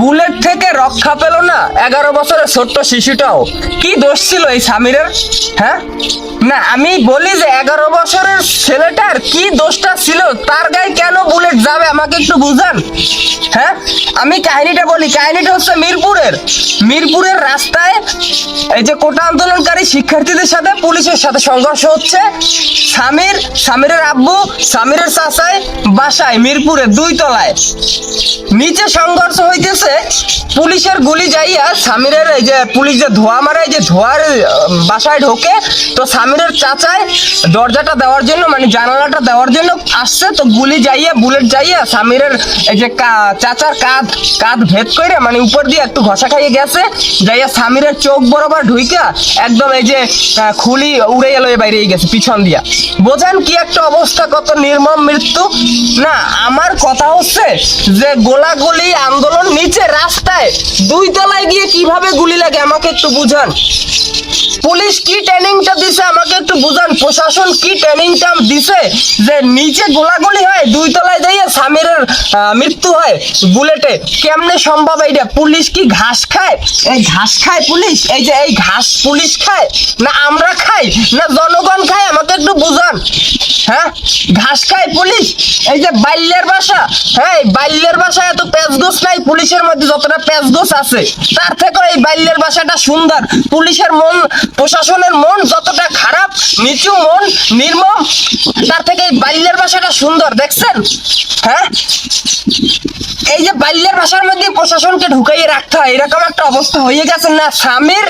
Bullet থেকে রক্ষা পেল না। এগারো বছরের ছোট্ট শিশুটাও। কি দোষ ছিল এই সামিরের হ্যাঁ? না, আমি বলি যে এগারো বছরের ছেলেটার কি দোষটা ছিল? তার গায়ে কেন বুলেট যাবে? আমাকে একটু বুঝান। হ্যাঁ? আমি কাহিনীটা বলি। কাহিনীটা হচ্ছে মিরপুরের। মিরপুরের রাস্তায় এই যে কোটা আন্দোলনকারী শিক্ষার্থীদের সাথে, পুলিশের সাথে সংঘর্ষ হচ্ছে। সামির সামিরের আব্বু সামিরের চাচায় বাসায়, মিরপুরে, দুই তলায়। নিচে সংঘর্ষ হইতেছে, পুলিশের গুলি যাইয়া সামিরের এই যে পুলিশ যে ধোয়া মারে যে ধোয়ার বাসায় ঢোকে, তো সামিরের চাচায় দরজাটা দেওয়ার জন্য মানে জানালাটা দেওয়ার জন্য আসছে, তো গুলি যাইয়া, বুলেট যাইয়া সামিরের এই যে চাচার কাঁধ কাঁধ ভেদ করে মানে উপর দিয়ে একটু ঘষা খাইয়ে গেছে, যাইয়া সামিরের চোখ বরাবর ঢুইকা একদম এই যে খুলি উড়ে গেল বাইরে গেছে, পিছন দিয়া। বোঝেন কি একটা অবস্থা, কত নির্মম মৃত্যু? না, আমার কথা হচ্ছে যে গোলাগুলি আন্দোলন নিচে রাস্তায় দুই তলায় গিয়ে কীভাবে গুলি লাগে, আমাকে একটু বুঝান। পুলিশ কি ট্রেনিংটা দিছে? আমাকে একটু বুঝান। প্রশাসন কি ট্রেনিংটা দিছে? যে নিচে গোলাগুলি হয় দুই তলায় যাইয়ে আহ, মৃত্যু হয় বুলেটে। কেমনে সম্ভব এইটা? পুলিশ কি ঘাস খায়? এই ঘাস খায় পুলিশ? এই যে এই ঘাস পুলিশ খায়? না আমরা খাই? না জনগণ খায়? আমাকে একটু বুঝান। হ্যাঁ? ঘাস খায় পুলিশ? এই যে বাল্যের বাসা। হ্যাঁ এই বাল্যের বাসা এত পেঁচগোছ নাই? পুলিশের মধ্যে যতটা পেঁচগোছ আছে তার থেকেও এই বাল্যের বাসাটা সুন্দর। পুলিশের মন প্রশাসনের মন যতটা খারাপ, নিচু মন, নির্মম, তার থেকে এই বাল্যের বাসাটা সুন্দর, দেখছেন? হ্যাঁ? এই যে বাল্যের বাসার মধ্যে প্রশাসনকে ঢুকাইয়ে রাখতে হয়, এরকম একটা অবস্থা হয়ে গেছে না? স্বামীর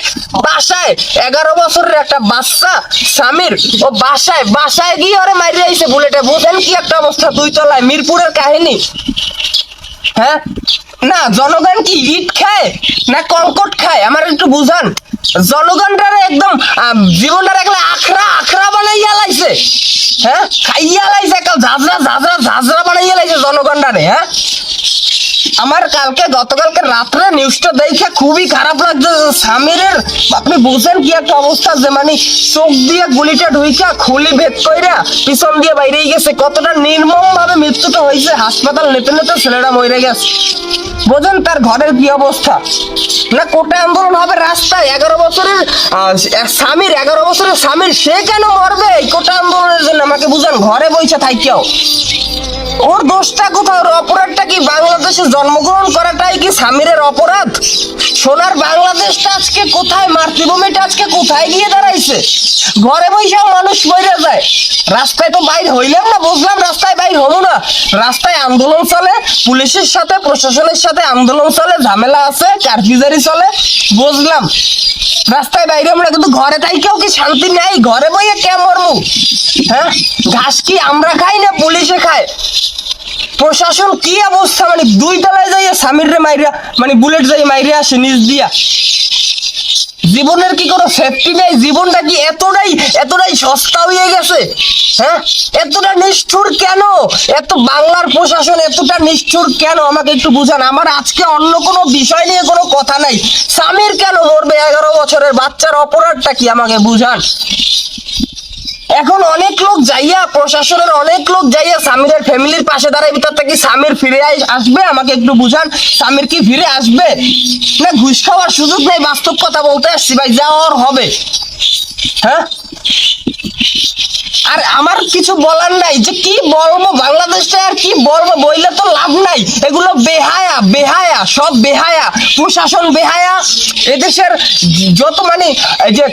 বাসায় এগারো বছরের একটা বাচ্চা, স্বামীর, ও বাসায় বাসায় গিয়ে ওরে মারিয়ে আইছে বুলেটে। বুঝেন কি একটা অবস্থা দুই তলায় মিরপুরের কাহিনী। হ্যাঁ? না, জনগণ কি ইট খায় না কঙ্কট খায়? আমার একটু বুঝান। জনগণরা একদম জীবনটা রাখলে আখড়া আখড়া বানাইয়া লাইছে। হ্যাঁ? খাইয়া লাইছে একটা ঝাঁঝরা ঝাঁঝরা ঝাঁঝরা বানাইয়া লাইছে জনগণটারে হ্যাঁ? আমার কালকে, গতকালকে রাত্রে নিউজটা দেখে খুবই খারাপ লাগছে সামিরের আপনি বুঝেন কি একটা অবস্থা যে মানে চোখ দিয়ে গুলিটা ঢুইকা খুলি ভেদ কইরা পিছন দিয়ে বাইরে গেছে। কতটা নির্মম ভাবে মৃত্যুটা হয়েছে, হাসপাতাল নেতে নেতে ছেলেটা মরে গেছে। বোঝেন তার ঘরের কি অবস্থা? না কোটা আন্দোলন হবে রাস্তায়? এগারো বছরের স্বামীর, এগারো বছরের স্বামীর সে কেন মরবে কোটা আন্দোলনের জন্য? আমাকে বুঝান, ঘরে বইছে, থাইকেও। ওর দোষটা কোথায়? ওর অপরাধটা কি বাংলাদেশে জন্মগ্রহণ করাটাই কি সামিরের অপরাধ? সোনার বাংলাদেশটা আজকে কোথায়? মাতৃভূমিটা আজকে কোথায় গিয়ে দাঁড়াইছে? ঘরে বসেও মানুষ মরে যায়। রাস্তায় তো বাইর হইলাম না, বুঝলাম রাস্তায় বাইর হব রাস্তায় আন্দোলন চলে, পুলিশের সাথে, প্রশাসনের সাথে আন্দোলন চলে, ঝামেলা আছে, কারফিউজারি চলে। বুঝলাম। রাস্তায় বাইরে আমরা কিন্তু ঘরে তাই কেউ কি শান্তি নেই? ঘরে বইয়ে কে মরমু? হ্যাঁ? ঘাস কি আমরা খাই না পুলিশে খায়? প্রশাসন কি অবস্থা? মানে দুই তলায় যাইয়া সামির রে মাইরা মানে বুলেট যাই মাইরে আসে নিজ দিয়া। জীবনের কি কোনো সেফটি নেই? জীবনটা কি এতটাই এতটাই সস্তা হয়ে গেছে? হ্যাঁ? এতটা নিষ্ঠুর কেন? এত বাংলার প্রশাসন এতটা নিষ্ঠুর কেন? আমাকে একটু বুঝান। আমার আজকে অন্য কোনো বিষয় নিয়ে কোনো কথা নাই। স্বামীর কেন মরবে এগারো বছরের বাচ্চার অপরাধটা কি আমাকে বুঝান? এখন অনেক লোক যাইয়া, প্রশাসনের অনেক লোক যাইয়া সামিরের ফ্যামিলির পাশে দাঁড়ায়, ভিতর থেকে স্বামীর ফিরে আসবে? আমাকে একটু বুঝান, স্বামীর কি ফিরে আসবে? না, ঘুষ খাওয়ার সুযোগ নেই, বাস্তব কথা বলতে আসছি, ভাই যাওয়ার হবে। হ্যাঁ? আর আমার কিছু বলার নাই যে কি বলব? বাংলাদেশে আর কি বলব? বইলে তো লাভ নাই। এগুলো বেহায়া বেহায়া, সব বেহায়া। প্রশাসন বেহায়া। এদেশের যত মানে এই যে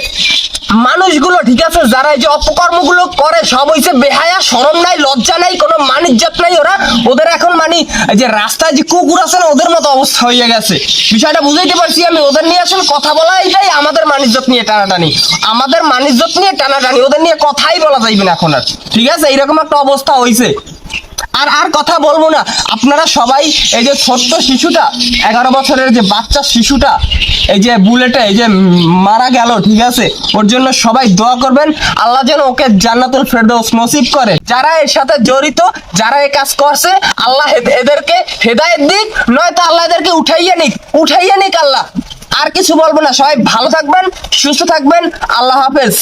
মানুষগুলো, ঠিক আছে, যারা এই যে অপকর্মগুলো করে, সব হইছে বেহায়া, শরম নাই, লজ্জা নাই, কোনো মানিজ্জাত নাই ওরা। ওদের এখন মানে যে রাস্তায় যে কুকুর আছে না, ওদের মতো অবস্থা হয়ে গেছে। বিষয়টা বুঝাইতে পারছি আমি। ওদের নিয়ে আসলে কথা বলা এটাই আমাদের মানিজ্জত নিয়ে টানাটানি। আমাদের মানিজ্জত নিয়ে টানাটানি। ওদের নিয়ে কথাই বলা যাইবে না। এখন আর। ঠিক আছে? এইরকম একটা অবস্থা হয়েছে আর আর কথা বলব না। আপনারা সবাই এই যে ছোট্ট শিশুটা, এগারো বছরের যে বাচ্চা শিশুটা, এই যে বুলেটে, এই যে মারা গেল, ঠিক আছে? ওর জন্য সবাই দোয়া করবেন। আল্লাহ যেন ওকে জান্নাতুল ফেরদৌস নসিব করে। যারা এর সাথে জড়িত, যারা এই কাজ করছে, আল্লাহ এদেরকে হেদায়েত দিক, নয়তো আল্লাহ এদেরকে উঠাইয়া নিক। উঠাইয়া নিক আল্লাহ। আর কিছু বলব না। সবাই ভালো থাকবেন, সুস্থ থাকবেন। আল্লাহ হাফেজ।